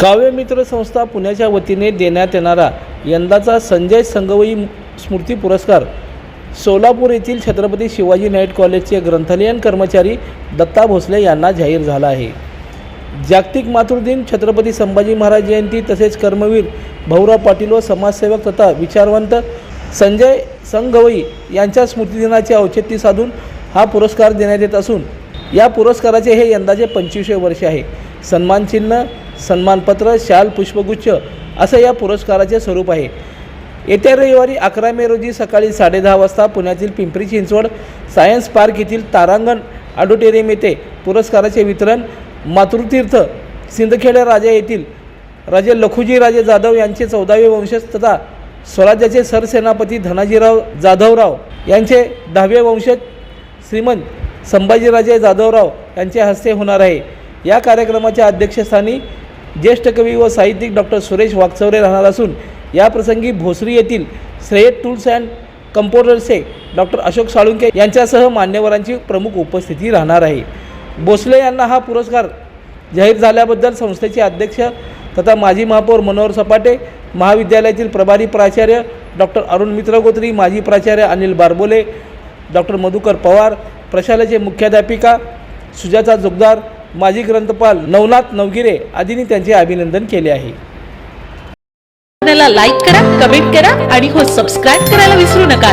काव्यमित्र संस्था पुण्याच्या वतीने देण्यात येणारा यंदाचा संजय संगवई स्मृती पुरस्कार सोलापूर येथील छत्रपती शिवाजी नाईट कॉलेजचे ग्रंथालयीन कर्मचारी दत्ता भोसले यांना जाहीर झाला आहे. जागतिक मातृदिन छत्रपती संभाजी महाराज जयंती तसेच कर्मवीर भाऊराव पाटील व समाजसेवक तथा विचारवंत संजय संगवई यांच्या स्मृतिदिनाचे औचित्य साधून हा पुरस्कार देण्यात येत असून या पुरस्काराचे हे यंदाचे पंचवीसशे वर्ष आहे. सन्मानचिन्ह सन्मानपत्र शाल पुष्पगुच्छ असं या पुरस्काराचे स्वरूप आहे. येत्या रविवारी अकरा मे रोजी सकाळी साडेदहा वाजता पुण्यातील पिंपरी चिंचवड सायन्स पार्क येथील तारांगण ऑडिटोरियम येथे पुरस्काराचे वितरण मातृतीर्थ सिंदखेड राजा येथील राजे लखुजी राजे जाधव यांचे चौदावे वंशज तथा स्वराज्याचे सरसेनापती धनाजीराव जाधवराव यांचे दहावे वंशज श्रीमंत संभाजीराजे जाधवराव यांच्या हस्ते होणार आहे. या कार्यक्रमाच्या अध्यक्षस्थानी ज्येष्ठ कवी व साहित्यिक डॉक्टर सुरेश वाकचौरे राहणार असून याप्रसंगी भोसरी येथील श्रेयत टूल्स अँड कंपोटर्सचे डॉक्टर अशोक साळुंके यांच्यासह मान्यवरांची प्रमुख उपस्थिती राहणार आहे. भोसले यांना हा पुरस्कार जाहीर झाल्याबद्दल संस्थेचे अध्यक्ष तथा माजी महापौर मनोहर सपाटे महाविद्यालयातील प्रभारी प्राचार्य डॉक्टर अरुण मित्रगोत्री माजी प्राचार्य अनिल बारबोले डॉक्टर मधुकर पवार प्रशालेचे मुख्याध्यापिका सुजाता जोगदार माजी ग्रंथपाल नवनाथ नवगिरे आदींनी त्यांचे अभिनंदन केले आहे. लाईक करा कमेंट करा आणि हो सबस्क्राईब करायला विसरू नका.